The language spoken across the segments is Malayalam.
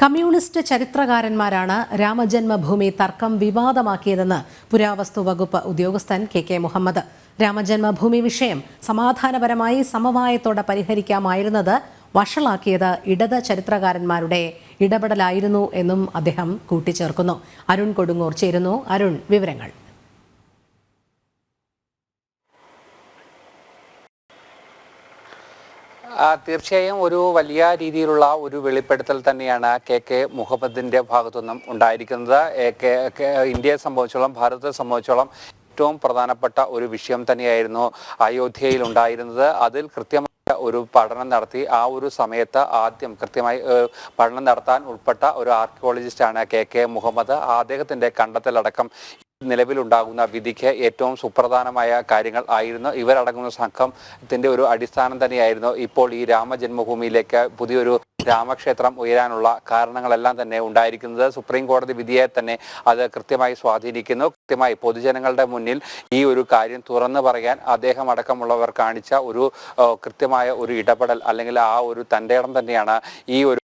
കമ്മ്യൂണിസ്റ്റ് ചരിത്രകാരന്മാരാണ് രാമജന്മഭൂമി തർക്കം വിവാദമാക്കിയതെന്ന് പുരാവസ്തു വകുപ്പ് ഉദ്യോഗസ്ഥൻ കെ കെ മുഹമ്മദ്. രാമജന്മഭൂമി വിഷയം സമാധാനപരമായി സമവായത്തോടെ പരിഹരിക്കാമായിരുന്നത് വഷളാക്കിയത് ഇടത് ചരിത്രകാരന്മാരുടെ ഇടപെടലായിരുന്നു എന്നും അദ്ദേഹം കൂട്ടിച്ചേർക്കുന്നു. അരുൺ കൊടുങ്ങൂർ ചേരുന്നു. അരുൺ വിവരങ്ങൾ. തീർച്ചയായും ഒരു വലിയ രീതിയിലുള്ള ഒരു വെളിപ്പെടുത്തൽ തന്നെയാണ് കെ കെ മുഹമ്മദിന്റെ ഭാഗത്തുനിന്നും ഉണ്ടായിരിക്കുന്നത്. ഇന്ത്യയെ സംബന്ധിച്ചോളം ഭാരതത്തെ സംബന്ധിച്ചോളം ഏറ്റവും പ്രധാനപ്പെട്ട ഒരു വിഷയം തന്നെയായിരുന്നു അയോധ്യയിൽ ഉണ്ടായിരുന്നത്. അതിൽ കൃത്യമായി ഒരു പഠനം നടത്തി ആ ഒരു സമയത്ത് ആദ്യം കൃത്യമായി പഠനം നടത്താൻ ഉൾപ്പെട്ട ഒരു ആർക്കിയോളജിസ്റ്റാണ് കെ കെ മുഹമ്മദ്. അദ്ദേഹത്തിന്റെ കണ്ടെത്തലടക്കം നിലവിലുണ്ടാകുന്ന വിധിക്ക് ഏറ്റവും സുപ്രധാനമായ കാര്യങ്ങൾ ആയിരുന്നു. ഇവരടങ്ങുന്ന സംഘത്തിന്റെ ഒരു അടിസ്ഥാനം തന്നെയായിരുന്നു ഇപ്പോൾ ഈ രാമജന്മഭൂമിയിലേക്ക് പുതിയൊരു രാമക്ഷേത്രം ഉയരാനുള്ള കാരണങ്ങളെല്ലാം തന്നെ ഉണ്ടായിരിക്കുന്നത്. സുപ്രീം കോടതി വിധിയെ തന്നെ അത് കൃത്യമായി സ്വാധീനിക്കുന്നു. കൃത്യമായി പൊതുജനങ്ങളുടെ മുന്നിൽ ഈ ഒരു കാര്യം തുറന്നു പറയാൻ അദ്ദേഹം അടക്കമുള്ളവർ കാണിച്ച ഒരു കൃത്യമായ ഒരു ഇടപെടൽ അല്ലെങ്കിൽ ആ ഒരു തന്റെ ഇടം തന്നെയാണ് ഈ ഒരു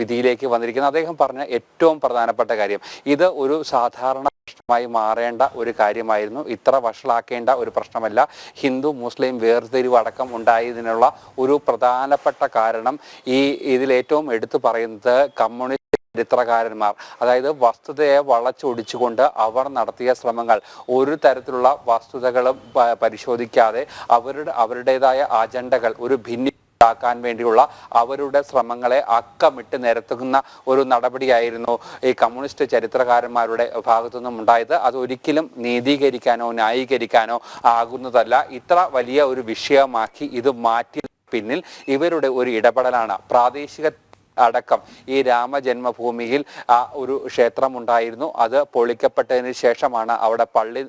വിധിയിലേക്ക് വന്നിരിക്കുന്നത് അദ്ദേഹം പറഞ്ഞ ഏറ്റവും പ്രധാനപ്പെട്ട കാര്യം. ഇത് ഒരു സാധാരണ പ്രശ്നമായി മാറേണ്ട ഒരു കാര്യമായിരുന്നു. ഇത്ര വഷളാക്കേണ്ട ഒരു പ്രശ്നമല്ല. ഹിന്ദു മുസ്ലിം വേർതിരിവ് അടക്കം ഉണ്ടായതിനുള്ള ഒരു പ്രധാനപ്പെട്ട കാരണം ഈ ഇതിൽ ഏറ്റവും എടുത്തു പറയുന്നത് കമ്മ്യൂണിസ്റ്റ് ചരിത്രകാരന്മാർ. അതായത് വസ്തുതയെ വളച്ചൊടിച്ചുകൊണ്ട് അവർ നടത്തിയ ശ്രമങ്ങൾ. ഒരു തരത്തിലുള്ള വസ്തുതകളും പരിശോധിക്കാതെ അവരുടെ അവരുടേതായ അജണ്ടകൾ ഒരു ഭിന്നി ാക്കാൻ വേണ്ടിയുള്ള അവരുടെ ശ്രമങ്ങളെ അക്കമിട്ട് നിരത്തുന്ന ഒരു നടപടിയായിരുന്നു ഈ കമ്മ്യൂണിസ്റ്റ് ചരിത്രകാരന്മാരുടെ ഭാഗത്തു നിന്നും ഉണ്ടായത്. അത് ഒരിക്കലും നീതീകരിക്കാനോ ന്യായീകരിക്കാനോ ആകുന്നതല്ല. ഇത്ര വലിയ ഒരു വിഷയമാക്കി ഇത് മാറ്റി പിന്നിൽ ഇവരുടെ ഒരു ഇടപെടലാണ്. പ്രാദേശിക അടക്കം ഈ രാമജന്മഭൂമിയിൽ ആ ഒരു ക്ഷേത്രം ഉണ്ടായിരുന്നു അത് പൊളിക്കപ്പെട്ടതിന് ശേഷമാണ് അവിടെ പള്ളി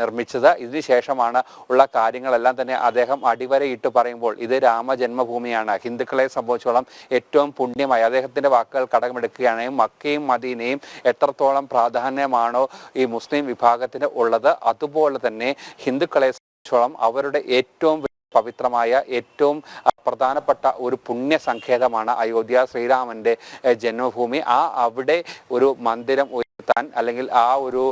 നിർമ്മിച്ചത്. ഇതിന് ശേഷമാണ് ഉള്ള കാര്യങ്ങളെല്ലാം തന്നെ അദ്ദേഹം അടിവരയിട്ട് പറയുമ്പോൾ ഇത് രാമജന്മഭൂമിയാണ്. ഹിന്ദുക്കളെ സംബന്ധിച്ചോളം ഏറ്റവും പുണ്യമായി അദ്ദേഹത്തിന്റെ വാക്കുകൾ കടമെടുക്കുകയാണെങ്കിൽ മക്കയും മദീനയും എത്രത്തോളം പ്രാധാന്യമാണോ ഈ മുസ്ലിം വിഭാഗത്തിന് ഉള്ളത്. അതുപോലെ തന്നെ ഹിന്ദുക്കളെ സംബന്ധിച്ചോളം അവരുടെ ഏറ്റവും പവിത്രമായ ഏറ്റവും പ്രധാനപ്പെട്ട ഒരു പുണ്യ സങ്കേതമാണ് അയോധ്യ ശ്രീരാമന്റെ ജന്മഭൂമി. ആ അവിടെ ഒരു മന്ദിരം ഉയർത്താൻ അല്ലെങ്കിൽ ആ ഒരു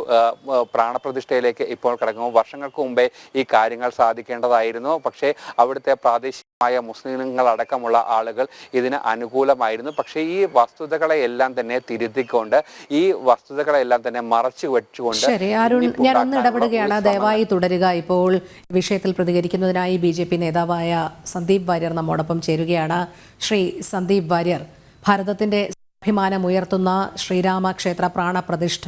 പ്രാണപ്രതിഷ്ഠയിലേക്ക് ഇപ്പോൾ കിടക്കുമ്പോൾ വർഷങ്ങൾക്ക് മുമ്പേ ഈ കാര്യങ്ങൾ സാധിക്കേണ്ടതായിരുന്നു. പക്ഷേ അവിടുത്തെ പ്രാദേശികമായ മുസ്ലിങ്ങളടക്കമുള്ള ആളുകൾ ഇതിന് അനുകൂലമായിരുന്നു. പക്ഷേ ഈ വസ്തുതകളെ എല്ലാം തന്നെ തിരുത്തിക്കൊണ്ട് ഈ വസ്തുതകളെല്ലാം തന്നെ മറച്ചു വെച്ചുകൊണ്ട് ശരി അരുൺ ഞാൻ ഒന്ന് ഇടപെടുകയാണ്. ദയവായി തുടരുക. ഇപ്പോൾ വിഷയത്തിൽ പ്രതികരിക്കുന്നതിനായി ബി ജെ പി നേതാവായ സന്ദീപ് വാര്യർ നമ്മോടൊപ്പം ചേരുകയാണ്. ശ്രീ സന്ദീപ് വാര്യർ ഭാരതത്തിന്റെ അഭിമാനമുയർത്തുന്ന ശ്രീരാമ ക്ഷേത്ര പ്രാണപ്രതിഷ്ഠ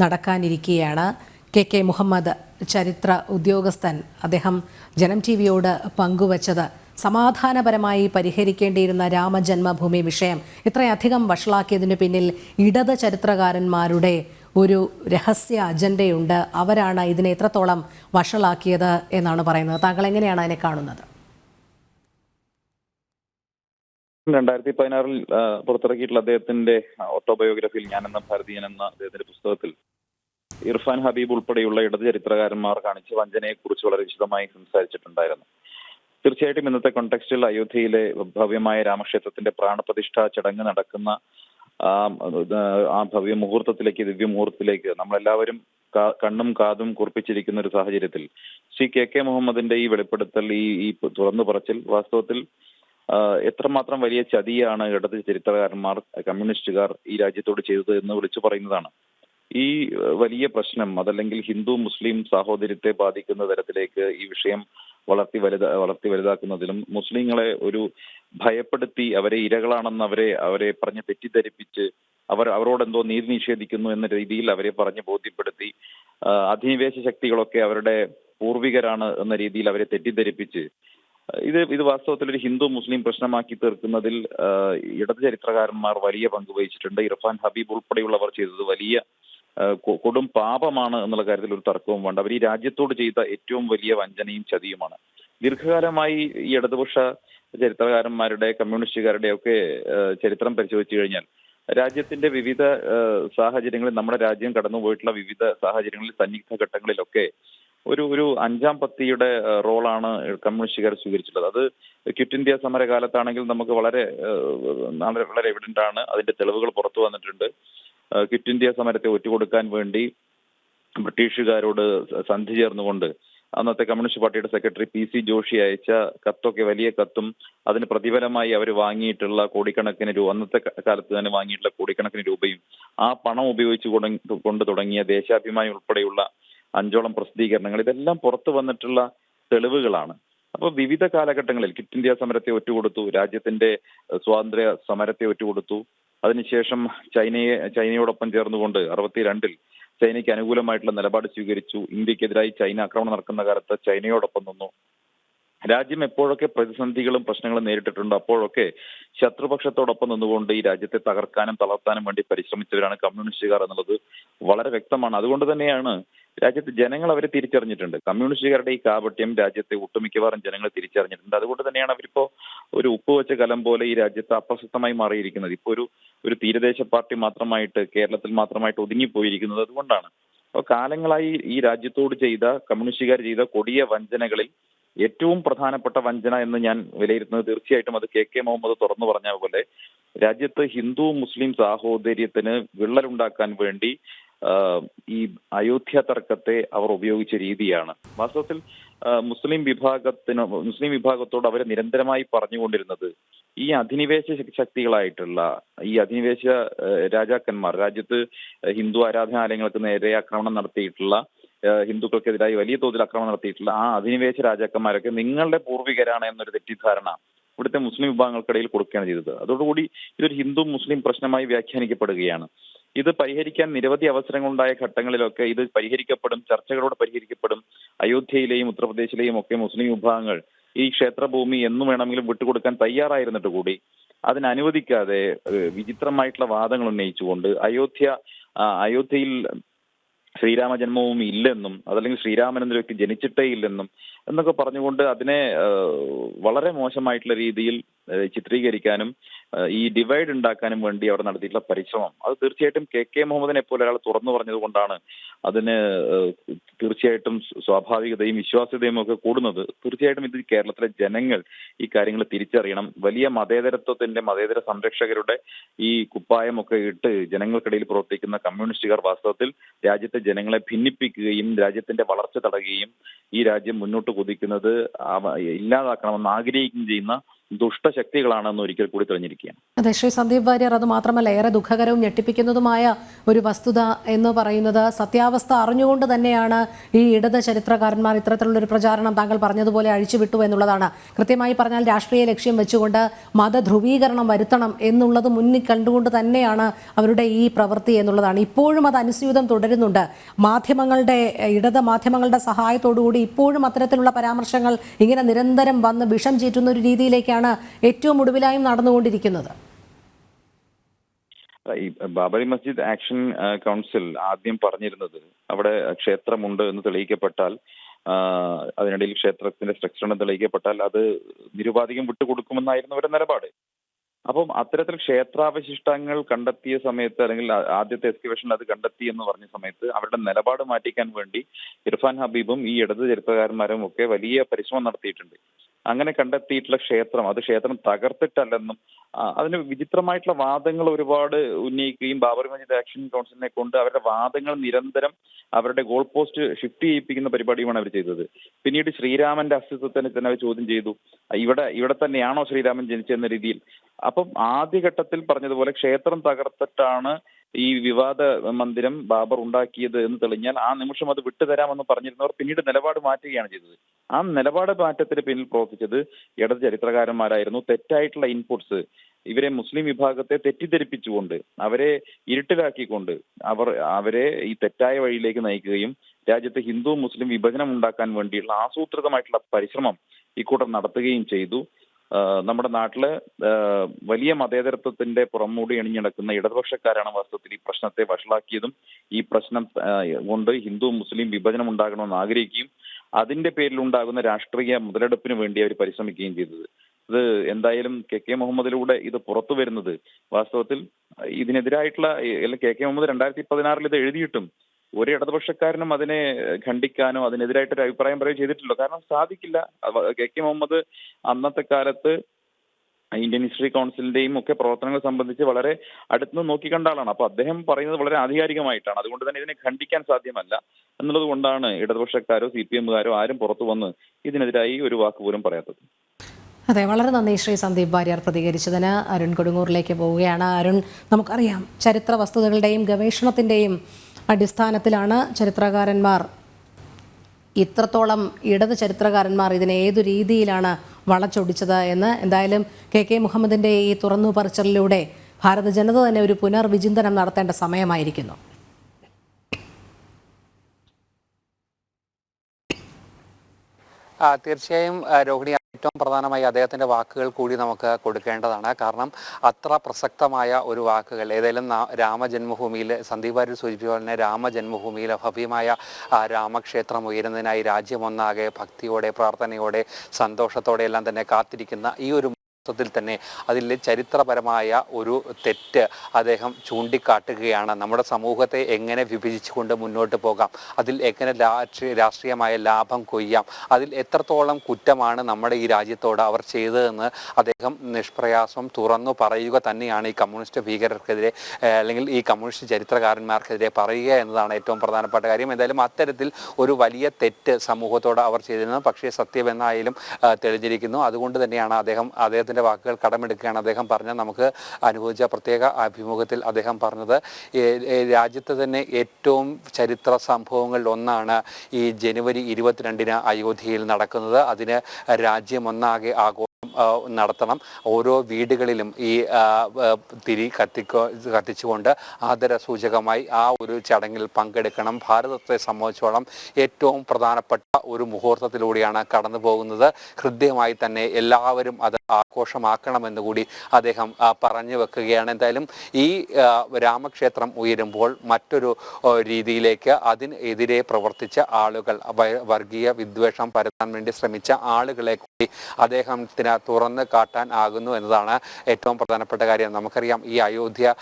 നടക്കാനിരിക്കുകയാണ് കെ കെ മുഹമ്മദ് ചരിത്ര ഉദ്യോഗസ്ഥൻ. അദ്ദേഹം ജനം ടി വിയോട് പങ്കുവച്ചത് സമാധാനപരമായി പരിഹരിക്കേണ്ടിയിരുന്ന രാമജന്മഭൂമി വിഷയം ഇത്രയധികം വഷളാക്കിയതിനു പിന്നിൽ ഇടത് ചരിത്രകാരന്മാരുടെ ഒരു രഹസ്യ അജണ്ടയുണ്ട്. അവരാണ് ഇതിനെ എത്രത്തോളം വഷളാക്കിയത് എന്നാണ് പറയുന്നത്. താങ്കൾ എങ്ങനെയാണ് അതിനെ കാണുന്നത്? രണ്ടായിരത്തി പതിനാറിൽ പുറത്തിറക്കിയിട്ടുള്ള അദ്ദേഹത്തിന്റെ ഓട്ടോബയോഗ്രഫിയിൽ ഞാൻ എന്ന ഭാരതീയൻ എന്ന അദ്ദേഹത്തിന്റെ പുസ്തകത്തിൽ ഇർഫാൻ ഹബീബ് ഉൾപ്പെടെയുള്ള ഇടത് ചരിത്രകാരന്മാർ കാണിച്ച വഞ്ചനയെ കുറിച്ച് വളരെ വിശദമായി സംസാരിച്ചിട്ടുണ്ടായിരുന്നു. തീർച്ചയായിട്ടും ഇന്നത്തെ കോണ്ടെക്സ്റ്റിൽ അയോധ്യയിലെ ഭവ്യമായ രാമക്ഷേത്രത്തിന്റെ പ്രാണപ്രതിഷ്ഠ ചടങ്ങ് നടക്കുന്ന ആ ഭവ്യ മുഹൂർത്തത്തിലേക്ക് ദിവ്യ മുഹൂർത്തത്തിലേക്ക് നമ്മളെല്ലാവരും കണ്ണും കാതും കുറിപ്പിച്ചിരിക്കുന്ന ഒരു സാഹചര്യത്തിൽ ശ്രീ കെ കെ മുഹമ്മദിന്റെ ഈ വെളിപ്പെടുത്തൽ ഈ ഈ തുറന്നു പറച്ചിൽ വാസ്തവത്തിൽ എത്രമാത്രം വലിയ ചതിയാണ് ഇടത് ചരിത്രകാരന്മാർ കമ്മ്യൂണിസ്റ്റുകാർ ഈ രാജ്യത്തോട് ചെയ്തത് എന്ന് വിളിച്ചു പറയുന്നതാണ്. ഈ വലിയ പ്രശ്നം അതല്ലെങ്കിൽ ഹിന്ദു മുസ്ലിം സാഹോദര്യത്തെ ബാധിക്കുന്ന തരത്തിലേക്ക് ഈ വിഷയം വളർത്തി വലുത വളർത്തി വലുതാക്കുന്നതിലും മുസ്ലിങ്ങളെ ഒരു ഭയപ്പെടുത്തി അവരെ ഇരകളാണെന്ന് അവരെ അവരെ പറഞ്ഞ് തെറ്റിദ്ധരിപ്പിച്ച് അവർ അവരോട് എന്തോ നീതി നിഷേധിക്കുന്നു എന്ന രീതിയിൽ അവരെ പറഞ്ഞ് ബോധ്യപ്പെടുത്തി അധിനിവേശ ശക്തികളൊക്കെ അവരുടെ പൂർവികരാണ് എന്ന രീതിയിൽ അവരെ തെറ്റിദ്ധരിപ്പിച്ച് ഇത് ഇത് വാസ്തവത്തിൽ ഒരു ഹിന്ദു മുസ്ലിം പ്രശ്നമാക്കി തീർക്കുന്നതിൽ ഇടത് ചരിത്രകാരന്മാർ വലിയ പങ്ക് വഹിച്ചിട്ടുണ്ട്. ഇർഫാൻ ഹബീബ് ഉൾപ്പെടെയുള്ളവർ ചെയ്തത് വലിയ കൊടും പാപമാണ് എന്നുള്ള കാര്യത്തിൽ ഒരു തർക്കവും വേണ്ട. അവർ ഈ രാജ്യത്തോട് ചെയ്ത ഏറ്റവും വലിയ വഞ്ചനയും ചതിയുമാണ്. ദീർഘകാലമായി ഈ ഇടതുപക്ഷ ചരിത്രകാരന്മാരുടെ കമ്മ്യൂണിസ്റ്റുകാരുടെ ഒക്കെ ചരിത്രം പരിശോധിച്ചു കഴിഞ്ഞാൽ രാജ്യത്തിന്റെ വിവിധ സാഹചര്യങ്ങളിൽ നമ്മുടെ രാജ്യം കടന്നുപോയിട്ടുള്ള വിവിധ സാഹചര്യങ്ങളിൽ സന്നിഗ്ധ ഘട്ടങ്ങളിലൊക്കെ ഒരു ഒരു അഞ്ചാം പത്തിയുടെ റോളാണ് കമ്മ്യൂണിസ്റ്റുകാർ സ്വീകരിച്ചിട്ടുള്ളത്. അത് ക്വിറ്റ് ഇന്ത്യ സമരകാലത്താണെങ്കിൽ നമുക്ക് വളരെ വളരെ എവിഡന്റ് ആണ്. അതിന്റെ തെളിവുകൾ പുറത്തു വന്നിട്ടുണ്ട്. ക്വിറ്റ് ഇന്ത്യ സമരത്തെ ഒറ്റുകൊടുക്കാൻ വേണ്ടി ബ്രിട്ടീഷുകാരോട് സന്ധി ചേർന്നുകൊണ്ട് അന്നത്തെ കമ്മ്യൂണിസ്റ്റ് പാർട്ടിയുടെ സെക്രട്ടറി പി സി ജോഷി അയച്ച കത്തൊക്കെ വലിയ കത്തും അതിന് പ്രതിഫലമായി അവർ വാങ്ങിയിട്ടുള്ള കോടിക്കണക്കിന് രൂപ അന്നത്തെ കാലത്ത് തന്നെ വാങ്ങിയിട്ടുള്ള കോടിക്കണക്കിന് രൂപയും ആ പണം ഉപയോഗിച്ച് കൊണ്ട് തുടങ്ങിയ ദേശാഭിമാനി ഉൾപ്പെടെയുള്ള അഞ്ചോളം പ്രസിദ്ധീകരണങ്ങൾ. ഇതെല്ലാം പുറത്തു വന്നിട്ടുള്ള തെളിവുകളാണ്. അപ്പോൾ വിവിധ കാലഘട്ടങ്ങളിൽ കിറ്റ് ഇന്ത്യ സമരത്തെ ഒറ്റുകൊടുത്തു രാജ്യത്തിന്റെ സ്വാതന്ത്ര്യ സമരത്തെ ഒറ്റുകൊടുത്തു. അതിനുശേഷം ചൈനയെ ചൈനയോടൊപ്പം ചേർന്നുകൊണ്ട് അറുപത്തിരണ്ടിൽ ചൈനയ്ക്ക് അനുകൂലമായിട്ടുള്ള നിലപാട് സ്വീകരിച്ചു. ഇന്ത്യക്കെതിരായി ചൈന ആക്രമണം നടക്കുന്ന കാലത്ത് ചൈനയോടൊപ്പം നിന്നു. രാജ്യം എപ്പോഴൊക്കെ പ്രതിസന്ധികളും പ്രശ്നങ്ങളും നേരിട്ടിട്ടുണ്ടോ? അപ്പോഴൊക്കെ ശത്രുപക്ഷത്തോടൊപ്പം നിന്നുകൊണ്ട് ഈ രാജ്യത്തെ തകർക്കാനും തളർത്താനും വേണ്ടി പരിശ്രമിച്ചവരാണ് കമ്മ്യൂണിസ്റ്റുകാർ എന്നുള്ളത് വളരെ വ്യക്തമാണ്. അതുകൊണ്ട് തന്നെയാണ് രാജ്യത്ത് ജനങ്ങൾ അവരെ തിരിച്ചറിഞ്ഞിട്ടുണ്ട്. കമ്മ്യൂണിസ്റ്റുകാരുടെ ഈ കാപട്യം രാജ്യത്തെ ഒട്ടുമിക്കവാറും ജനങ്ങൾ തിരിച്ചറിഞ്ഞിട്ടുണ്ട്. അതുകൊണ്ട് തന്നെയാണ് അവരിപ്പോ ഒരു ഉപ്പ് വെച്ച കലം പോലെ ഈ രാജ്യത്ത് അപ്രസക്തമായി മാറിയിരിക്കുന്നത്. ഇപ്പൊ ഒരു ഒരു തീരദേശ പാർട്ടി മാത്രമായിട്ട് കേരളത്തിൽ മാത്രമായിട്ട് ഒതുങ്ങിപ്പോയിരിക്കുന്നത് അതുകൊണ്ടാണ്. അപ്പോൾ കാലങ്ങളായി ഈ രാജ്യത്തോട് ചെയ്ത കമ്മ്യൂണിസ്റ്റുകാർ ചെയ്ത കൊടിയ വഞ്ചനകളിൽ ഏറ്റവും പ്രധാനപ്പെട്ട വഞ്ചന എന്ന് ഞാൻ വിലയിരുത്തുന്നത് തീർച്ചയായിട്ടും അത് കെ കെ മുഹമ്മദ് തുറന്നു പറഞ്ഞ പോലെ രാജ്യത്ത് ഹിന്ദു മുസ്ലിം സാഹോദര്യത്തിന് വിള്ളലുണ്ടാക്കാൻ വേണ്ടി ഈ അയോധ്യ തർക്കത്തെ അവർ ഉപയോഗിച്ച രീതിയാണ്. വാസ്തവത്തിൽ മുസ്ലിം വിഭാഗത്തിന് മുസ്ലിം വിഭാഗത്തോട് അവരെ നിരന്തരമായി പറഞ്ഞുകൊണ്ടിരുന്നത് ഈ അധിനിവേശ ശക്തികളായിട്ടുള്ള ഈ അധിനിവേശ രാജാക്കന്മാർ രാജ്യത്ത് ഹിന്ദു ആരാധനാലയങ്ങൾക്ക് നേരെ ആക്രമണം നടത്തിയിട്ടുള്ള ഹിന്ദുക്കൾക്കെതിരായി വലിയ തോതിൽ അക്രമം നടത്തിയിട്ടുള്ള ആ അധിനിവേശ രാജാക്കന്മാരൊക്കെ നിങ്ങളുടെ പൂർവികരാണ് എന്നൊരു തെറ്റിദ്ധാരണ ഇവിടുത്തെ മുസ്ലിം വിഭാഗങ്ങൾക്കിടയിൽ കൊടുക്കുകയാണ് ചെയ്തത്. അതോടുകൂടി ഇതൊരു ഹിന്ദു മുസ്ലിം പ്രശ്നമായി വ്യാഖ്യാനിക്കപ്പെടുകയാണ്. ഇത് പരിഹരിക്കാൻ നിരവധി അവസരങ്ങളുണ്ടായ ഘട്ടങ്ങളിലൊക്കെ ഇത് പരിഹരിക്കപ്പെടും ചർച്ചകളോട് പരിഹരിക്കപ്പെടും. അയോധ്യയിലെയും ഉത്തർപ്രദേശിലെയും ഒക്കെ മുസ്ലിം വിഭാഗങ്ങൾ ഈ ക്ഷേത്രഭൂമി എന്നും വേണമെങ്കിലും വിട്ടുകൊടുക്കാൻ തയ്യാറായിരുന്നിട്ട് കൂടി അതിനനുവദിക്കാതെ വിചിത്രമായിട്ടുള്ള വാദങ്ങൾ ഉന്നയിച്ചുകൊണ്ട് അയോധ്യ അയോധ്യയിൽ ശ്രീരാമ ജന്മഭൂമി ഇല്ലെന്നും അതല്ലെങ്കിൽ ശ്രീരാമൻ എന്ന വ്യക്തി ജനിച്ചിട്ടേ ഇല്ലെന്നും എന്നൊക്കെ പറഞ്ഞുകൊണ്ട് അതിനെ വളരെ മോശമായിട്ടുള്ള രീതിയിൽ ചിത്രീകരിക്കാനും ഈ ഡിവൈഡ് ഉണ്ടാക്കാനും വേണ്ടി അവർ നടത്തിയിട്ടുള്ള പരിശ്രമം. അത് തീർച്ചയായിട്ടും കെ കെ മുഹമ്മദിനെ പോലെ ഒരാൾ തുറന്നു പറഞ്ഞത് കൊണ്ടാണ് അതിന് തീർച്ചയായിട്ടും സ്വാഭാവികതയും വിശ്വാസ്യതയും ഒക്കെ കൂടുന്നത്. തീർച്ചയായിട്ടും ഇത് കേരളത്തിലെ ജനങ്ങൾ ഈ കാര്യങ്ങൾ തിരിച്ചറിയണം. വലിയ മതേതരത്വത്തിന്റെ മതേതര സംരക്ഷകരുടെ ഈ കുപ്പായമൊക്കെ ഇട്ട് ജനങ്ങൾക്കിടയിൽ പ്രവർത്തിക്കുന്ന കമ്മ്യൂണിസ്റ്റുകാർ വാസ്തവത്തിൽ രാജ്യത്തെ ജനങ്ങളെ ഭിന്നിപ്പിക്കുകയും രാജ്യത്തിന്റെ വളർച്ച തടയുകയും ഈ രാജ്യം മുന്നോട്ട് കുതിക്കുന്നത് ഇല്ലാതാക്കണമെന്ന് ആഗ്രഹിക്കുകയും ചെയ്യുന്ന ദുഷ്ടശക്തികളാണെന്ന് ഒരിക്കൽ കൂടി തെളിഞ്ഞിരിക്കുകയാണ്. അതെ ശ്രീ സന്ദീപ് വാര്യർ അത് മാത്രമല്ല ഏറെ ദുഃഖകരവും ഞെട്ടിപ്പിക്കുന്നതുമായ ഒരു വസ്തുത എന്ന് പറയുന്നത് സത്യാവസ്ഥ അറിഞ്ഞുകൊണ്ട് തന്നെയാണ് ഈ ഇടത് ചരിത്രകാരന്മാർ ഇത്തരത്തിലുള്ളൊരു പ്രചാരണം താങ്കൾ പറഞ്ഞതുപോലെ അഴിച്ചുവിട്ടു എന്നുള്ളതാണ്. കൃത്യമായി പറഞ്ഞാൽ രാഷ്ട്രീയ ലക്ഷ്യം വെച്ചുകൊണ്ട് മതധ്രുവീകരണം വരുത്തണം എന്നുള്ളത് മുന്നിൽ കണ്ടുകൊണ്ട് തന്നെയാണ് അവരുടെ ഈ പ്രവൃത്തി എന്നുള്ളതാണ്. ഇപ്പോഴും അത് അനുസ്യൂതം തുടരുന്നുണ്ട്. മാധ്യമങ്ങളുടെ ഇടത് മാധ്യമങ്ങളുടെ സഹായത്തോടുകൂടി ഇപ്പോഴും അത്തരത്തിലുള്ള പരാമർശങ്ങൾ ഇങ്ങനെ നിരന്തരം വന്ന് വിഷം ചീറ്റുന്ന ഒരു രീതിയിലേക്കാണ് ഏറ്റവും ഒടുവിലായും നടന്നുകൊണ്ടിരിക്കുന്നത്. ഈ ബാബരി മസ്ജിദ് ആക്ഷൻ കൗൺസിൽ ആദ്യം പറഞ്ഞിരുന്നത് അവിടെ ക്ഷേത്രമുണ്ട് എന്ന് തെളിയിക്കപ്പെട്ടാൽ അതിനിടയിൽ ക്ഷേത്രത്തിന്റെ സ്ട്രക്ചർ എന്ന് തെളിയിക്കപ്പെട്ടാൽ അത് നിരുപാധികം വിട്ടുകൊടുക്കുമെന്നായിരുന്നു അവരുടെ നിലപാട്. അപ്പം അത്തരത്തിൽ ക്ഷേത്രാവശിഷ്ടങ്ങൾ കണ്ടെത്തിയ സമയത്ത് അല്ലെങ്കിൽ ആദ്യത്തെ എക്സ്കവേഷനിൽ അത് കണ്ടെത്തി എന്ന് പറഞ്ഞ സമയത്ത് അവരുടെ നിലപാട് മാറ്റിക്കാൻ വേണ്ടി ഇർഫാൻ ഹബീബും ഈ ഇടത് ചരിത്രകാരന്മാരും ഒക്കെ വലിയ പരിശ്രമം നടത്തിയിട്ടുണ്ട്. അങ്ങനെ കണ്ടെത്തിയിട്ടുള്ള ക്ഷേത്രം അത് ക്ഷേത്രം തകർത്തിട്ടല്ലെന്നും അതിന് വിചിത്രമായിട്ടുള്ള വാദങ്ങൾ ഒരുപാട് ഉന്നയിക്കുകയും ബാബറി മസ്ജിദ് ആക്ഷൻ കൗൺസിലിനെ കൊണ്ട് അവരുടെ വാദങ്ങൾ നിരന്തരം അവരുടെ ഗോൾ പോസ്റ്റ് ഷിഫ്റ്റ് ചെയ്യിപ്പിക്കുന്ന പരിപാടിയുമാണ് അവർ ചെയ്തത്. പിന്നീട് ശ്രീരാമന്റെ അസ്തിത്വത്തിനെ തന്നെ അവർ ചോദ്യം ചെയ്തു. ഇവിടെ ഇവിടെ തന്നെയാണോ ശ്രീരാമൻ ജനിച്ചെന്ന രീതിയിൽ. അപ്പം ആദ്യഘട്ടത്തിൽ പറഞ്ഞതുപോലെ ക്ഷേത്രം തകർത്തിട്ടാണ് ഈ വിവാദ മന്ദിരം ബാബർ ഉണ്ടാക്കിയത് എന്ന് തെളിഞ്ഞാൽ ആ നിമിഷം അത് വിട്ടുതരാമെന്ന് പറഞ്ഞിരുന്നവർ പിന്നീട് നിലപാട് മാറ്റുകയാണ് ചെയ്തത്. ആ നിലപാട് മാറ്റത്തിന് പിന്നിൽ പ്രവർത്തിച്ചത് ഇടത് ചരിത്രകാരന്മാരായിരുന്നു. തെറ്റായിട്ടുള്ള ഇൻപുട്സ് ഇവരെ മുസ്ലിം വിഭാഗത്തെ തെറ്റിദ്ധരിപ്പിച്ചുകൊണ്ട് അവരെ ഇരുട്ടിലാക്കിക്കൊണ്ട് അവർ അവരെ ഈ തെറ്റായ വഴിയിലേക്ക് നയിക്കുകയും രാജ്യത്ത് ഹിന്ദു മുസ്ലിം വിഭജനം ഉണ്ടാക്കാൻ വേണ്ടിയുള്ള ആസൂത്രിതമായിട്ടുള്ള പരിശ്രമം ഇക്കൂട്ടർ നടത്തുകയും ചെയ്തു. നമ്മുടെ നാട്ടിൽ വലിയ മതേതരത്വത്തിന്റെ പുറംമൂടി അണിഞ്ഞടക്കുന്ന ഇടതുപക്ഷക്കാരാണ് വാസ്തവത്തിൽ ഈ പ്രശ്നത്തെ വഷളാക്കിയതും ഈ പ്രശ്നം കൊണ്ട് ഹിന്ദു മുസ്ലിം വിഭജനം ഉണ്ടാകണമെന്ന് ആഗ്രഹിക്കുകയും അതിന്റെ പേരിൽ ഉണ്ടാകുന്ന രാഷ്ട്രീയ മുതലെടുപ്പിന് വേണ്ടി അവർ പരിശ്രമിക്കുകയും ചെയ്തത്. ഇത് എന്തായാലും കെ കെ മുഹമ്മദിലൂടെ ഇത് പുറത്തു വരുന്നത് വാസ്തവത്തിൽ ഇതിനെതിരായിട്ടുള്ള കെ കെ മുഹമ്മദ് രണ്ടായിരത്തി പതിനാറിൽ ഇത് എഴുതിയിട്ടും ഒരു ഇടതുപക്ഷക്കാരനും അതിനെ ഖണ്ഡിക്കാനോ അതിനെതിരായിട്ട് ഒരു അഭിപ്രായം പറയുകയോ ചെയ്തിട്ടില്ല. കാരണം സാധിക്കില്ല. കെ കെ മുഹമ്മദ് അന്നത്തെ കാലത്ത് ഇന്ത്യൻ ഹിസ്റ്ററി കൗൺസിലിന്റെയും ഒക്കെ പ്രവർത്തനങ്ങൾ സംബന്ധിച്ച് വളരെ അടുത്ത് നോക്കിക്കണ്ട ആളാണ്. അപ്പൊ അദ്ദേഹം പറയുന്നത് വളരെ ആധികാരികമായിട്ടാണ്. അതുകൊണ്ട് തന്നെ ഇതിനെ ഖണ്ഡിക്കാൻ സാധ്യമല്ല എന്നുള്ളത് കൊണ്ടാണ് ഇടതുപക്ഷക്കാരോ സി പി എമ്മുകാരോ ആരും പുറത്തു വന്ന് ഇതിനെതിരായി ഒരു വാക്ക് പോലും പറയാത്തത്. അതെ വളരെ നന്ദി ശ്രീ സന്ദീപ് വാര്യർ പ്രതികരിച്ചതിന്. അരുൺ കൊടുങ്ങൂറിലേക്ക് പോവുകയാണ്. അരുൺ നമുക്കറിയാം ചരിത്ര വസ്തുതകളുടെയും ഗവേഷണത്തിന്റെയും അടിസ്ഥാനത്തിലാണ് ചരിത്രകാരന്മാർ. ഇത്രത്തോളം ഇടത് ചരിത്രകാരന്മാർ ഇതിനെ ഏതു രീതിയിലാണ് വളച്ചൊടിച്ചത് എന്ന് എന്തായാലും കെ കെ മുഹമ്മദിന്റെ ഈ തുറന്നു പറച്ചിലിലൂടെ ഭാരത ജനത തന്നെ ഒരു പുനർവിചിന്തനം നടത്തേണ്ട സമയമായിരിക്കുന്നു. തീർച്ചയായും രോഹിണി ഏറ്റവും പ്രധാനമായി അദ്ദേഹത്തിന്റെ വാക്കുകൾ കൂടി നമുക്ക് കൊടുക്കേണ്ടതാണ്. കാരണം അത്ര പ്രസക്തമായ ഒരു വാക്കുകൾ ഏതായാലും രാമജന്മഭൂമിയിൽ സന്ദീപ് വാര്യർ സൂചിപ്പിച്ച പോലെ തന്നെ രാമജന്മഭൂമിയിൽ ഭവ്യമായ ആ, രാമക്ഷേത്രം ഉയരുന്നതിനായി രാജ്യമൊന്നാകെ ഭക്തിയോടെ പ്രാർത്ഥനയോടെ സന്തോഷത്തോടെ എല്ലാം തന്നെ കാത്തിരിക്കുന്ന ഈ ഒരു ത്തിൽ തന്നെ അതിൽ ചരിത്രപരമായ ഒരു തെറ്റ് അദ്ദേഹം ചൂണ്ടിക്കാട്ടുകയാണ്. നമ്മുടെ സമൂഹത്തെ എങ്ങനെ വിഭജിച്ചുകൊണ്ട് മുന്നോട്ട് പോകാം? അതിൽ എങ്ങനെ രാഷ്ട്രീയ രാഷ്ട്രീയമായ ലാഭം കൊയ്യാം? അതിൽ എത്രത്തോളം കുറ്റമാണ് നമ്മുടെ ഈ രാജ്യത്തോട് അവർ ചെയ്തതെന്ന് അദ്ദേഹം നിഷ്പ്രയാസം തുറന്നു പറയുക തന്നെയാണ് ഈ കമ്മ്യൂണിസ്റ്റ് ഭീകരർക്കെതിരെ അല്ലെങ്കിൽ ഈ കമ്മ്യൂണിസ്റ്റ് ചരിത്രകാരന്മാർക്കെതിരെ പറയുക എന്നതാണ് ഏറ്റവും പ്രധാനപ്പെട്ട കാര്യം. എന്തായാലും അത്തരത്തിൽ ഒരു വലിയ തെറ്റ് സമൂഹത്തോട് അവർ ചെയ്തിരുന്നത് പക്ഷേ സത്യമെന്നായാലും തെളിഞ്ഞിരിക്കുന്നു. അതുകൊണ്ട് തന്നെയാണ് അദ്ദേഹം അദ്ദേഹത്തിന്റെ വാക്കുകൾ കടമെടുക്കുകയാണ്. അദ്ദേഹം പറഞ്ഞ നമുക്ക് അനുഭവിച്ച പ്രത്യേക അഭിമുഖത്തിൽ അദ്ദേഹം പറഞ്ഞത് രാജ്യത്ത് തന്നെ ഏറ്റവും ചരിത്ര സംഭവങ്ങളിൽ ഒന്നാണ് ഈ ജനുവരി ഇരുപത്തിരണ്ടിന് അയോധ്യയിൽ നടക്കുന്നത്. അതിന് രാജ്യമൊന്നാകെ ആഘോഷം നടത്തണം. ഓരോ വീടുകളിലും ഈ തിരി കത്തിക്കോ കത്തിച്ചുകൊണ്ട് ആദര സൂചകമായി ആ ഒരു ചടങ്ങിൽ പങ്കെടുക്കണം. ഭാരതത്തെ സംബന്ധിച്ചോളം ഏറ്റവും പ്രധാനപ്പെട്ട ഒരു മുഹൂർത്തത്തിലൂടെയാണ് കടന്നു പോകുന്നത്. ഹൃദ്യമായി തന്നെ എല്ലാവരും അത് ആഘോഷമാക്കണമെന്ന് കൂടി അദ്ദേഹം പറഞ്ഞു വെക്കുകയാണ്. എന്തായാലും ഈ രാമക്ഷേത്രം ഉയരുമ്പോൾ മറ്റൊരു രീതിയിലേക്ക് അതിനെതിരെ പ്രവർത്തിച്ച ആളുകൾ വർഗീയ വിദ്വേഷം പരത്താൻ വേണ്ടി ശ്രമിച്ച ആളുകളെ കൂടി അദ്ദേഹത്തിന് തുറന്ന് കാട്ടാൻ ആകുന്നു എന്നതാണ് ഏറ്റവും പ്രധാനപ്പെട്ട കാര്യം. നമുക്കറിയാം ഈ അയോധ്യ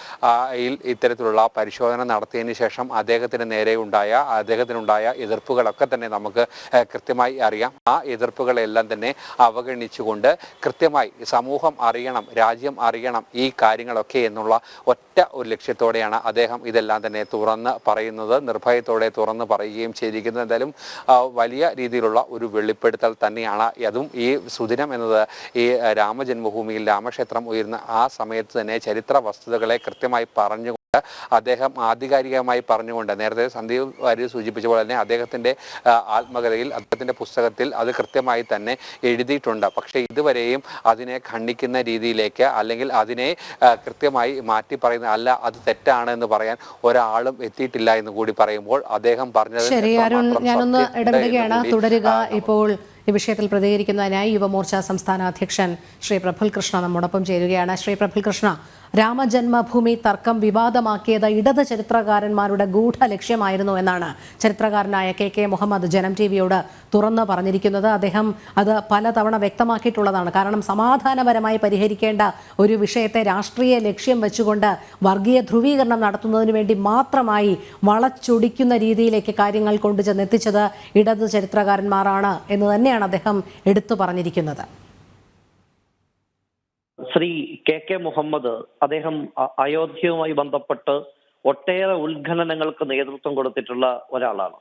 ഇത്തരത്തിലുള്ള പരിശോധന നടത്തിയതിന് ശേഷം അദ്ദേഹത്തിന് നേരെ ഉണ്ടായ അദ്ദേഹത്തിനുണ്ടായ എതിർപ്പുകളൊക്കെ തന്നെ നമുക്ക് കൃത്യമായി അറിയാം. ആ എതിർപ്പുകളെല്ലാം തന്നെ അവഗണിച്ചുകൊണ്ട് കൃത്യമായി സമൂഹം അറിയണം രാജ്യം അറിയണം ഈ കാര്യങ്ങളൊക്കെ എന്നുള്ള ഒറ്റ ഒരു ലക്ഷ്യത്തോടെയാണ് അദ്ദേഹം ഇതെല്ലാം തന്നെ തുറന്ന് പറയുന്നത്. നിർഭയത്തോടെ തുറന്ന് പറയുകയും ചെയ്തിരിക്കുന്നത്. എന്തായാലും വലിയ രീതിയിലുള്ള ഒരു വെളിപ്പെടുത്തൽ തന്നെയാണ്. അതും ഈ സുദിനം എന്നത് ഈ രാമജന്മഭൂമിയിൽ രാമക്ഷേത്രം ഉയരുന്ന ആ സമയത്ത് തന്നെ ചരിത്ര വസ്തുതകളെ കൃത്യമായി പറഞ്ഞുകൊണ്ട് അദ്ദേഹം ആധികാരികമായി പറഞ്ഞുകൊണ്ട് നേരത്തെ സന്ദീപ് വാര്യർ സൂചിപ്പിച്ച പോലെ തന്നെ അദ്ദേഹത്തിന്റെ ആത്മകഥയിൽ അദ്ദേഹത്തിന്റെ പുസ്തകത്തിൽ അത് കൃത്യമായി തന്നെ എഴുതിയിട്ടുണ്ട്. പക്ഷേ ഇതുവരെയും അതിനെ ഖണ്ഡിക്കുന്ന രീതിയിലേക്ക് അല്ലെങ്കിൽ അതിനെ കൃത്യമായി മാറ്റി പറയുന്ന അല്ല അത് തെറ്റാണ് എന്ന് പറയാൻ ഒരാളും എത്തിയിട്ടില്ല എന്ന് കൂടി പറയുമ്പോൾ അദ്ദേഹം പറഞ്ഞത് ശരി അരുൺ ഞാനൊന്ന് ഇടപെടുകയാണ്. തുടരുക ഇപ്പോൾ ഈ വിഷയത്തിൽ പ്രതികരിക്കുന്നതിനായി യുവമോർച്ച സംസ്ഥാന അധ്യക്ഷൻ ശ്രീ പ്രഫുൽ കൃഷ്ണ നമ്മോടൊപ്പം ചേരുകയാണ്. ശ്രീ പ്രഫുൽ കൃഷ്ണ രാമജന്മഭൂമി തർക്കം വിവാദമാക്കിയത് ഇടത് ചരിത്രകാരന്മാരുടെ ഗൂഢ ലക്ഷ്യമായിരുന്നു എന്നാണ് ചരിത്രകാരനായ കെ കെ മുഹമ്മദ് ജനം ടി വിയോട് തുറന്നു പറഞ്ഞിരിക്കുന്നത്. അദ്ദേഹം അത് പലതവണ വ്യക്തമാക്കിയിട്ടുള്ളതാണ്. കാരണം സമാധാനപരമായി പരിഹരിക്കേണ്ട ഒരു വിഷയത്തെ രാഷ്ട്രീയ ലക്ഷ്യം വെച്ചുകൊണ്ട് വർഗീയ ധ്രുവീകരണം നടത്തുന്നതിന് വേണ്ടി മാത്രമായി വളച്ചൊടിക്കുന്ന രീതിയിലേക്ക് കാര്യങ്ങൾ കൊണ്ടുചെന്നെത്തിച്ചത് ഇടത് ചരിത്രകാരന്മാരാണ് എന്ന് തന്നെയാണ് അദ്ദേഹം എടുത്തു പറഞ്ഞിരിക്കുന്നത്. ശ്രീ കെ കെ മുഹമ്മദ് അദ്ദേഹം അയോധ്യയുമായി ബന്ധപ്പെട്ട് ഒട്ടേറെ ഉത്ഖനനങ്ങൾക്ക് നേതൃത്വം കൊടുത്തിട്ടുള്ള ഒരാളാണ്.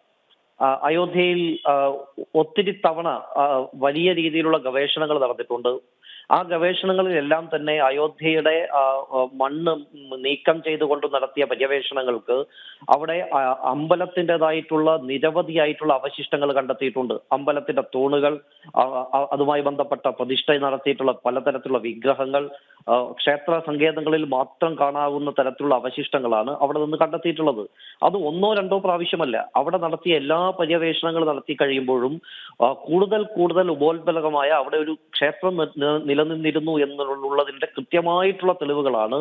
അയോധ്യയിൽ ഒത്തിരി തവണ വലിയ രീതിയിലുള്ള ഗവേഷണങ്ങൾ നടന്നിട്ടുണ്ട്. ആ ഗവേഷണങ്ങളിലെല്ലാം തന്നെ അയോധ്യയുടെ മണ്ണ് നീക്കം ചെയ്തുകൊണ്ട് നടത്തിയ പര്യവേഷണങ്ങൾക്ക് അവിടെ അമ്പലത്തിന്റെതായിട്ടുള്ള നിരവധിയായിട്ടുള്ള അവശിഷ്ടങ്ങൾ കണ്ടെത്തിയിട്ടുണ്ട്. അമ്പലത്തിന്റെ തൂണുകൾ അതുമായി ബന്ധപ്പെട്ട പ്രതിഷ്ഠ നടത്തിയിട്ടുള്ള പലതരത്തിലുള്ള വിഗ്രഹങ്ങൾ ക്ഷേത്ര സങ്കേതങ്ങളിൽ മാത്രം കാണാവുന്ന തരത്തിലുള്ള അവശിഷ്ടങ്ങളാണ് അവിടെ നിന്ന് കണ്ടെത്തിയിട്ടുള്ളത്. അത് ഒന്നോ രണ്ടോ പ്രാവശ്യമല്ല. അവിടെ നടത്തിയ എല്ലാ പര്യവേഷണങ്ങളും നടത്തി കഴിയുമ്പോഴും കൂടുതൽ കൂടുതൽ ഉപോത്ബലകമായ അവിടെ ഒരു ക്ഷേത്രം നിലനിന്നിരുന്നു എന്നുള്ളതിന്റെ കൃത്യമായിട്ടുള്ള തെളിവുകളാണ്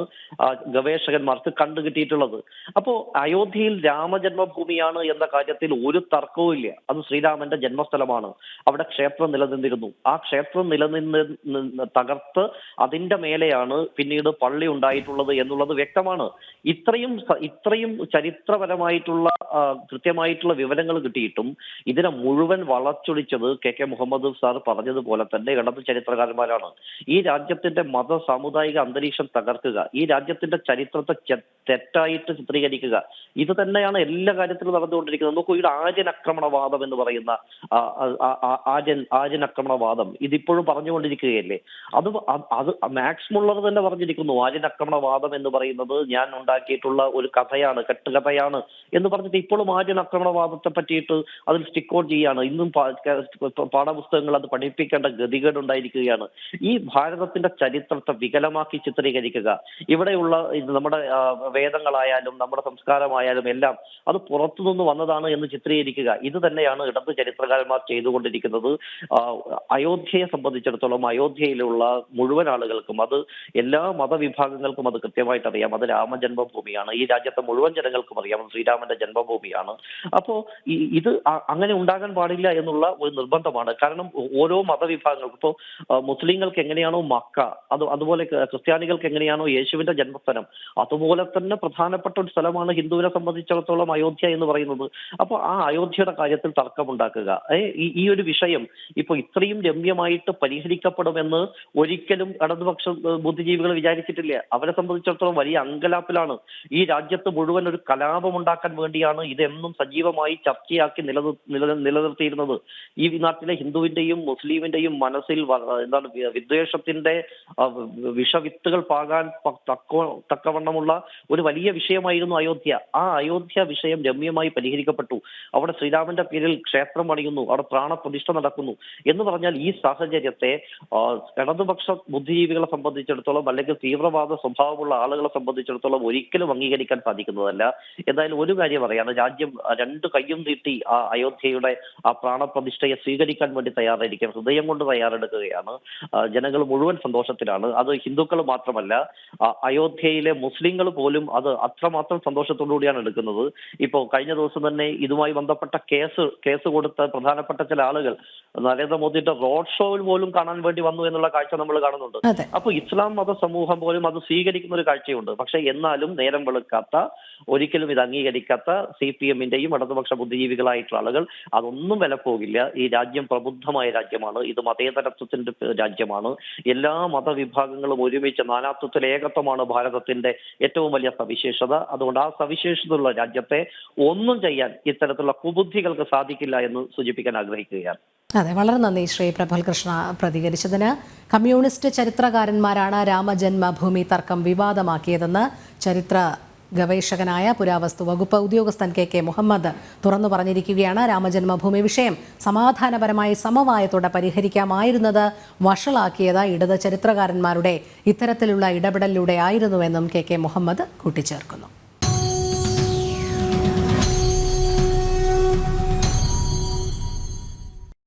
ഗവേഷകന്മാർക്ക് കണ്ടുകിട്ടിയിട്ടുള്ളത് അപ്പോ അയോധ്യയിൽ രാമജന്മഭൂമിയാണ് എന്ന കാര്യത്തിൽ ഒരു തർക്കവും ഇല്ല. അത് ശ്രീരാമന്റെ ജന്മസ്ഥലമാണ്. അവിടെ ക്ഷേത്രം നിലനിന്നിരുന്നു. ആ ക്ഷേത്രം നിലനിന്ന് നിന്ന് തകർത്ത് അതിന്റെ മേലെയാണ് പിന്നീട് പള്ളി ഉണ്ടായിട്ടുള്ളത് എന്നുള്ളത് വ്യക്തമാണ്. ഇത്രയും ഇത്രയും ചരിത്രപരമായിട്ടുള്ള കൃത്യമായിട്ടുള്ള വിവരങ്ങൾ കിട്ടിയിട്ടും ഇതിനെ മുഴുവൻ വളച്ചൊടിച്ചത് കെ കെ മുഹമ്മദ് സാർ പറഞ്ഞതുപോലെ തന്നെ ഇടത് ചരിത്രകാരന്മാരാണ് ഈ രാജ്യത്തിന്റെ മത സാമുദായിക അന്തരീക്ഷം തകർക്കുക ഈ രാജ്യത്തിന്റെ ചരിത്രത്തെ തെറ്റായിട്ട് ചിത്രീകരിക്കുക ഇത് തന്നെയാണ് എല്ലാ കാര്യത്തിലും നടന്നുകൊണ്ടിരിക്കുന്നത്. നോക്കൂ ഈ ആര്യൻ ആക്രമണവാദം എന്ന് പറയുന്ന ആര്യൻ ആര്യൻ ആക്രമണവാദം ഇതിപ്പോഴും പറഞ്ഞുകൊണ്ടിരിക്കുകയല്ലേ? അത് അത് മാക്സ് തന്നെ പറഞ്ഞിരിക്കുന്നു ആര്യൻ ആക്രമണവാദം എന്ന് പറയുന്നത് ഞാൻ ഉണ്ടാക്കിയിട്ടുള്ള ഒരു കഥയാണ് കെട്ടുകഥയാണ് എന്ന് പറഞ്ഞിട്ട് ഇപ്പോഴും ആര്യൻ ആക്രമണവാദത്തെ പറ്റിയിട്ട് അതിൽ സ്റ്റിക്ക് ഔട്ട് ചെയ്യാണ് ഇന്നും പാഠപുസ്തകങ്ങൾ അത് പഠിപ്പിക്കേണ്ട ഗതികേട് ഉണ്ടായിരിക്കുകയാണ് ഈ ഭാരതത്തിന്റെ ചരിത്രത്തെ വികലമാക്കി ചിത്രീകരിക്കുക. ഇവിടെയുള്ള നമ്മുടെ വേദങ്ങളായാലും നമ്മുടെ സംസ്കാരമായാലും എല്ലാം അത് പുറത്തുനിന്ന് വന്നതാണ് എന്ന് ചിത്രീകരിക്കുക. ഇത് തന്നെയാണ് ഇടത് ചരിത്രകാരന്മാർ ചെയ്തുകൊണ്ടിരിക്കുന്നത്. അയോധ്യയെ സംബന്ധിച്ചിടത്തോളം അയോധ്യയിലുള്ള മുഴുവൻ ആളുകൾക്കും അത് എല്ലാ മതവിഭാഗങ്ങൾക്കും അത് കൃത്യമായിട്ട് അറിയാം. അത് രാമജന്മഭൂമിയാണ് ഈ രാജ്യത്തെ മുഴുവൻ ജനങ്ങൾക്കും അറിയാം. ശ്രീരാമന്റെ ജന്മഭൂമിയാണ്. അപ്പോ ഇത് അങ്ങനെ ഉണ്ടാകാൻ പാടില്ല എന്നുള്ള ഒരു നിർബന്ധമാണ്. കാരണം ഓരോ മതവിഭാഗങ്ങൾക്കും ഇപ്പോ മുസ്ലിങ്ങൾക്ക് എങ്ങനെയാണോ മക്ക അത് അതുപോലെ ക്രിസ്ത്യാനികൾക്ക് എങ്ങനെയാണോ യേശുവിന്റെ ജന്മസ്ഥലം അതുപോലെ തന്നെ പ്രധാനപ്പെട്ട ഒരു സ്ഥലമാണ് ഹിന്ദുവിനെ സംബന്ധിച്ചിടത്തോളം അയോധ്യ എന്ന് പറയുന്നത്. അപ്പൊ ആ അയോധ്യയുടെ കാര്യത്തിൽ തർക്കമുണ്ടാക്കുക. ഈ- ഒരു വിഷയം ഇപ്പൊ ഇത്രയും രമ്യമായിട്ട് പരിഹരിക്കപ്പെടുമെന്ന് ഒരിക്കലും ഇടതുപക്ഷ ബുദ്ധിജീവികൾ വിചാരിച്ചിട്ടില്ല. അവരെ സംബന്ധിച്ചിടത്തോളം വലിയ അങ്കലാപ്പിലാണ് ഈ രാജ്യത്ത് മുഴുവൻ ഒരു കലാപം ഉണ്ടാക്കാൻ വേണ്ടിയാണ് ഇതെന്നും സജീവമായി ചർച്ചയാക്കി നിലനിർ നിലനിർത്തിയിരുന്നത്. ഈ നാട്ടിലെ ഹിന്ദുവിന്റെയും മുസ്ലിമിന്റെയും മനസ്സിൽ എന്താണ് വിദ്വേഷത്തിന്റെ വിഷവിത്തുകൾ പാകാൻ തക്കവണ്ണമുള്ള ഒരു വലിയ വിഷയമായിരുന്നു അയോധ്യ. ആ അയോധ്യ വിഷയം രമ്യമായി പരിഹരിക്കപ്പെട്ടു. അവിടെ ശ്രീരാമന്റെ പേരിൽ ക്ഷേത്രം പണിയുന്നു. അവിടെ പ്രാണപ്രതിഷ്ഠ നടക്കുന്നു. എന്ന് പറഞ്ഞാൽ ഈ സാഹചര്യത്തെ ഇടതുപക്ഷ ബുദ്ധിജീവികളെ സംബന്ധിച്ചിടത്തോളം അല്ലെങ്കിൽ തീവ്രവാദ സ്വഭാവമുള്ള ആളുകളെ സംബന്ധിച്ചിടത്തോളം ഒരിക്കലും അംഗീകരിക്കാൻ സാധിക്കുന്നതല്ല. എന്തായാലും ഒരു കാര്യം പറയാണ് രാജ്യം രണ്ട് കയ്യും നീട്ടി ആ അയോധ്യയുടെ ആ പ്രാണപ്രതിഷ്ഠയെ സ്വീകരിക്കാൻ വേണ്ടി തയ്യാറായിരിക്കും ഹൃദയം കൊണ്ട് തയ്യാറെടുക്കുകയാണ്. ജനങ്ങൾ മുഴുവൻ സന്തോഷത്തിലാണ്. അത് ഹിന്ദുക്കൾ മാത്രമല്ല അയോധ്യയിലെ മുസ്ലിങ്ങൾ പോലും അത് അത്രമാത്രം സന്തോഷത്തോടു കൂടിയാണ് എടുക്കുന്നത്. ഇപ്പോ കഴിഞ്ഞ ദിവസം തന്നെ ഇതുമായി ബന്ധപ്പെട്ട കേസ് കേസ് കൊടുത്ത പ്രധാനപ്പെട്ട ചില ആളുകൾ നരേന്ദ്രമോദിയുടെ റോഡ് ഷോയിൽ പോലും കാണാൻ വേണ്ടി വന്നു എന്നുള്ള കാഴ്ച നമ്മൾ കാണുന്നുണ്ട്. അപ്പോൾ അപ്പൊ ഇസ്ലാം മത സമൂഹം പോലും അത് സ്വീകരിക്കുന്ന ഒരു കാഴ്ചയുണ്ട്. പക്ഷെ എന്നാലും നേരം വെളുക്കാത്ത ഒരിക്കലും ഇത് അംഗീകരിക്കാത്ത സി പി എമ്മിന്റെയും ഇടതുപക്ഷ ബുദ്ധിജീവികളായിട്ടുള്ള ആളുകൾ അതൊന്നും വില പോകില്ല ഈ രാജ്യം പ്രബുദ്ധമായ രാജ്യമാണ്. ഇത് മതേതരത്വത്തിന്റെ രാജ്യമാണ്. എല്ലാ മതവിഭാഗങ്ങളും ഒരുമിച്ച് നാനാത്വത്തിൽ ഏകത്വമാണ് ഭാരതത്തിന്റെ ഏറ്റവും വലിയ സവിശേഷത. അതുകൊണ്ട് ആ സവിശേഷതയുള്ള രാജ്യത്തെ ഒന്നും ചെയ്യാൻ ഇത്തരത്തിലുള്ള കുബുദ്ധികൾക്ക് സാധിക്കില്ല എന്ന് സൂചിപ്പിക്കാൻ ആഗ്രഹിക്കുകയാണ്. അതെ വളരെ നന്ദി ശ്രീ പ്രഫൽ കൃഷ്ണ പ്രതികരിച്ചതിന്. കമ്മ്യൂണിസ്റ്റ് ചരിത്രകാരന്മാരാണ് രാമജന്മഭൂമി തർക്കം വിവാദമാക്കിയതെന്ന് ചരിത്ര ഗവേഷകനായ പുരാവസ്തു വകുപ്പ് ഉദ്യോഗസ്ഥൻ കെ കെ മുഹമ്മദ് തുറന്നു പറഞ്ഞിരിക്കുകയാണ് രാമജന്മഭൂമി വിഷയം. സമാധാനപരമായി സമവായത്തോടെ പരിഹരിക്കാമായിരുന്നത് വഷളാക്കിയത് ഇടത് ചരിത്രകാരന്മാരുടെ ഇത്തരത്തിലുള്ള ഇടപെടലിലൂടെ ആയിരുന്നുവെന്നും കെ കെ മുഹമ്മദ് കൂട്ടിച്ചേർക്കുന്നു.